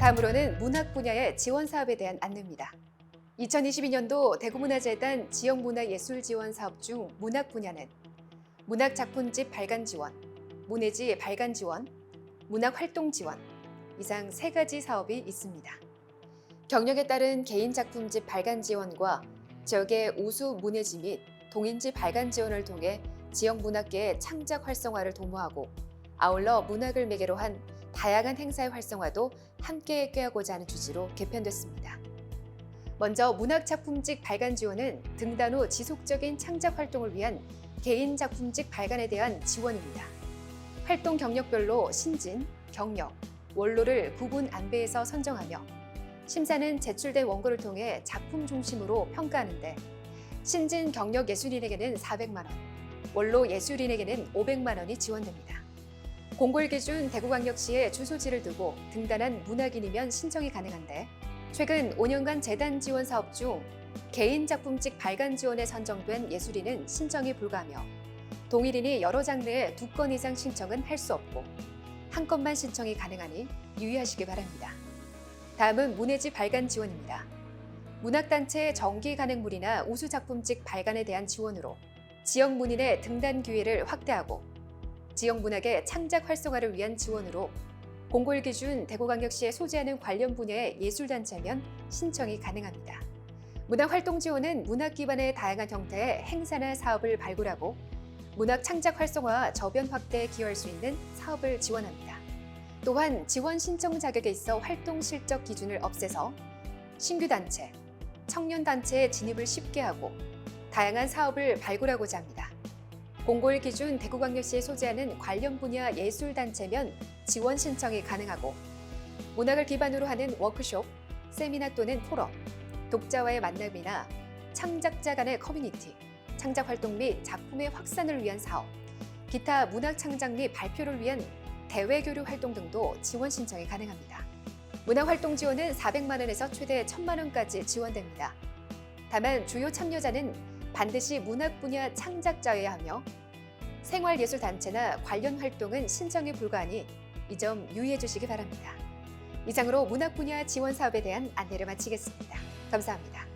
다음으로는 문학 분야의 지원 사업에 대한 안내입니다. 2022년도 대구문화재단 지역문화예술 지원 사업 중 문학 분야는 문학 작품집 발간 지원, 문해지 발간 지원, 문학 활동 지원 이상 세 가지 사업이 있습니다. 경력에 따른 개인 작품집 발간 지원과 지역의 우수 문해지 및 동인지 발간 지원을 통해 지역 문학계의 창작 활성화를 도모하고 아울러 문학을 매개로 한 다양한 행사의 활성화도 함께 꾀하고자 하는 취지로 개편됐습니다. 먼저 문학작품집 발간 지원은 등단 후 지속적인 창작 활동을 위한 개인 작품집 발간에 대한 지원입니다. 활동 경력별로 신진, 경력, 원로를 구분 안배해서 선정하며 심사는 제출된 원고를 통해 작품 중심으로 평가하는데 신진 경력 예술인에게는 400만 원, 원로 예술인에게는 500만 원이 지원됩니다. 공고일 기준 대구광역시에 주소지를 두고 등단한 문학인이면 신청이 가능한데 최근 5년간 재단 지원 사업 중 개인 작품집 발간 지원에 선정된 예술인은 신청이 불가하며 동일인이 여러 장르에 두 건 이상 신청은 할 수 없고 한 건만 신청이 가능하니 유의하시기 바랍니다. 다음은 문해지 발간 지원입니다. 문학단체의 정기 간행물이나 우수 작품집 발간에 대한 지원으로 지역 문인의 등단 기회를 확대하고 지역 문학의 창작 활성화를 위한 지원으로 공고일 기준 대구광역시에 소재하는 관련 분야의 예술단체면 신청이 가능합니다. 문학활동 지원은 문학 기반의 다양한 형태의 행사나 사업을 발굴하고 문학 창작 활성화와 저변 확대에 기여할 수 있는 사업을 지원합니다. 또한 지원 신청 자격에 있어 활동 실적 기준을 없애서 신규 단체, 청년 단체의 진입을 쉽게 하고 다양한 사업을 발굴하고자 합니다. 공고일 기준 대구광역시에 소재하는 관련 분야 예술단체면 지원 신청이 가능하고 문학을 기반으로 하는 워크숍, 세미나 또는 포럼, 독자와의 만남이나 창작자 간의 커뮤니티, 창작 활동 및 작품의 확산을 위한 사업, 기타 문학 창작 및 발표를 위한 대외 교류 활동 등도 지원 신청이 가능합니다. 문학 활동 지원은 400만 원에서 최대 1000만 원까지 지원됩니다. 다만 주요 참여자는 반드시 문학 분야 창작자여야 하며 생활예술단체나 관련 활동은 신청이 불가하니 이 점 유의해 주시기 바랍니다. 이상으로 문학 분야 지원 사업에 대한 안내를 마치겠습니다. 감사합니다.